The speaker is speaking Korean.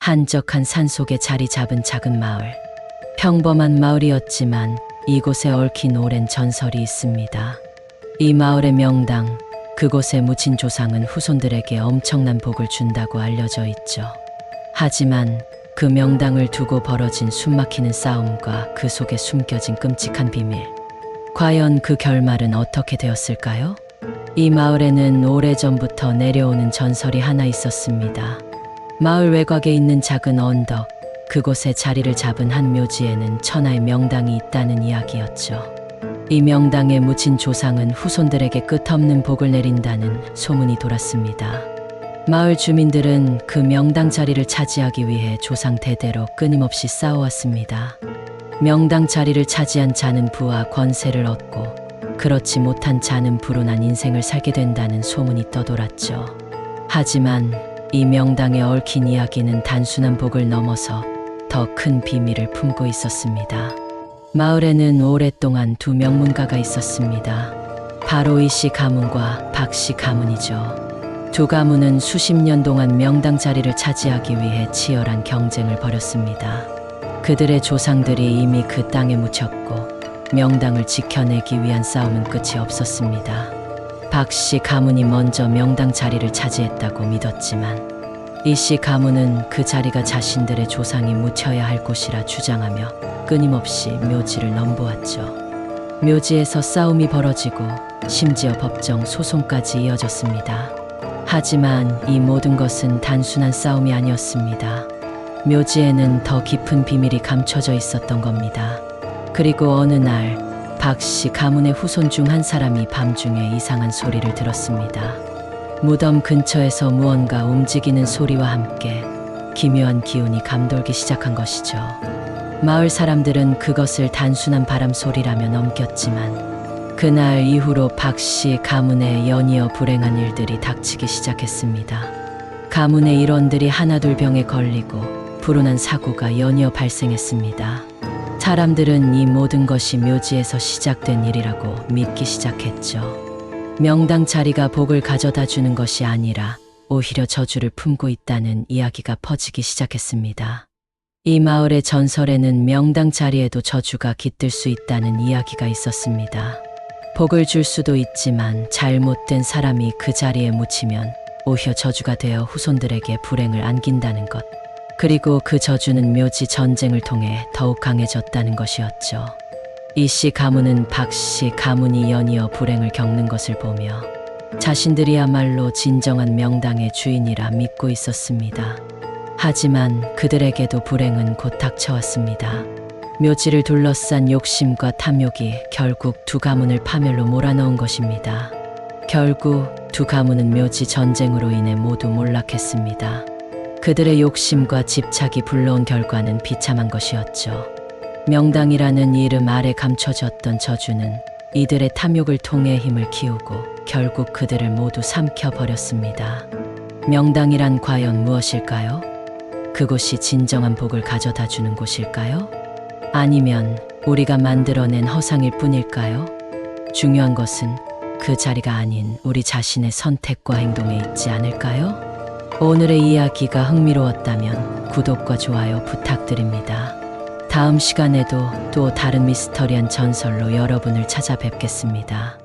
한적한 산속에 자리 잡은 작은 마을. 평범한 마을이었지만 이곳에 얽힌 오랜 전설이 있습니다. 이 마을의 명당, 그곳의 묻힌 조상은 후손들에게 엄청난 복을 준다고 알려져 있죠. 하지만 그 명당을 두고 벌어진 숨막히는 싸움과 그 속에 숨겨진 끔찍한 비밀. 과연 그 결말은 어떻게 되었을까요? 이 마을에는 오래전부터 내려오는 전설이 하나 있었습니다. 마을 외곽에 있는 작은 언덕, 그곳에 자리를 잡은 한 묘지에는 천하의 명당이 있다는 이야기였죠. 이 명당에 묻힌 조상은 후손들에게 끝없는 복을 내린다는 소문이 돌았습니다. 마을 주민들은 그 명당 자리를 차지하기 위해 조상 대대로 끊임없이 싸워왔습니다. 명당 자리를 차지한 자는 부와 권세를 얻고 그렇지 못한 자는 불운한 인생을 살게 된다는 소문이 떠돌았죠. 하지만 이 명당에 얽힌 이야기는 단순한 복을 넘어서 더 큰 비밀을 품고 있었습니다. 마을에는 오랫동안 두 명문가가 있었습니다. 바로 이씨 가문과 박씨 가문이죠. 두 가문은 수십 년 동안 명당 자리를 차지하기 위해 치열한 경쟁을 벌였습니다. 그들의 조상들이 이미 그 땅에 묻혔고 명당을 지켜내기 위한 싸움은 끝이 없었습니다. 박 씨 가문이 먼저 명당 자리를 차지했다고 믿었지만 이 씨 가문은 그 자리가 자신들의 조상이 묻혀야 할 곳이라 주장하며 끊임없이 묘지를 넘보았죠. 묘지에서 싸움이 벌어지고 심지어 법정 소송까지 이어졌습니다. 하지만 이 모든 것은 단순한 싸움이 아니었습니다. 묘지에는 더 깊은 비밀이 감춰져 있었던 겁니다. 그리고 어느 날 박씨 가문의 후손 중 한 사람이 밤중에 이상한 소리를 들었습니다. 무덤 근처에서 무언가 움직이는 소리와 함께 기묘한 기운이 감돌기 시작한 것이죠. 마을 사람들은 그것을 단순한 바람 소리라며 넘겼지만 그날 이후로 박씨 가문에 연이어 불행한 일들이 닥치기 시작했습니다. 가문의 일원들이 하나둘 병에 걸리고 불운한 사고가 연이어 발생했습니다. 사람들은 이 모든 것이 묘지에서 시작된 일이라고 믿기 시작했죠. 명당 자리가 복을 가져다 주는 것이 아니라 오히려 저주를 품고 있다는 이야기가 퍼지기 시작했습니다. 이 마을의 전설에는 명당 자리에도 저주가 깃들 수 있다는 이야기가 있었습니다. 복을 줄 수도 있지만 잘못된 사람이 그 자리에 묻히면 오히려 저주가 되어 후손들에게 불행을 안긴다는 것. 그리고 그 저주는 묘지 전쟁을 통해 더욱 강해졌다는 것이었죠. 이 씨 가문은 박 씨 가문이 연이어 불행을 겪는 것을 보며 자신들이야말로 진정한 명당의 주인이라 믿고 있었습니다. 하지만 그들에게도 불행은 곧 닥쳐왔습니다. 묘지를 둘러싼 욕심과 탐욕이 결국 두 가문을 파멸로 몰아넣은 것입니다. 결국 두 가문은 묘지 전쟁으로 인해 모두 몰락했습니다. 그들의 욕심과 집착이 불러온 결과는 비참한 것이었죠. 명당이라는 이름 아래 감춰졌던 저주는 이들의 탐욕을 통해 힘을 키우고 결국 그들을 모두 삼켜버렸습니다. 명당이란 과연 무엇일까요? 그곳이 진정한 복을 가져다 주는 곳일까요? 아니면 우리가 만들어낸 허상일 뿐일까요? 중요한 것은 그 자리가 아닌 우리 자신의 선택과 행동에 있지 않을까요? 오늘의 이야기가 흥미로웠다면 구독과 좋아요 부탁드립니다. 다음 시간에도 또 다른 미스터리한 전설로 여러분을 찾아뵙겠습니다.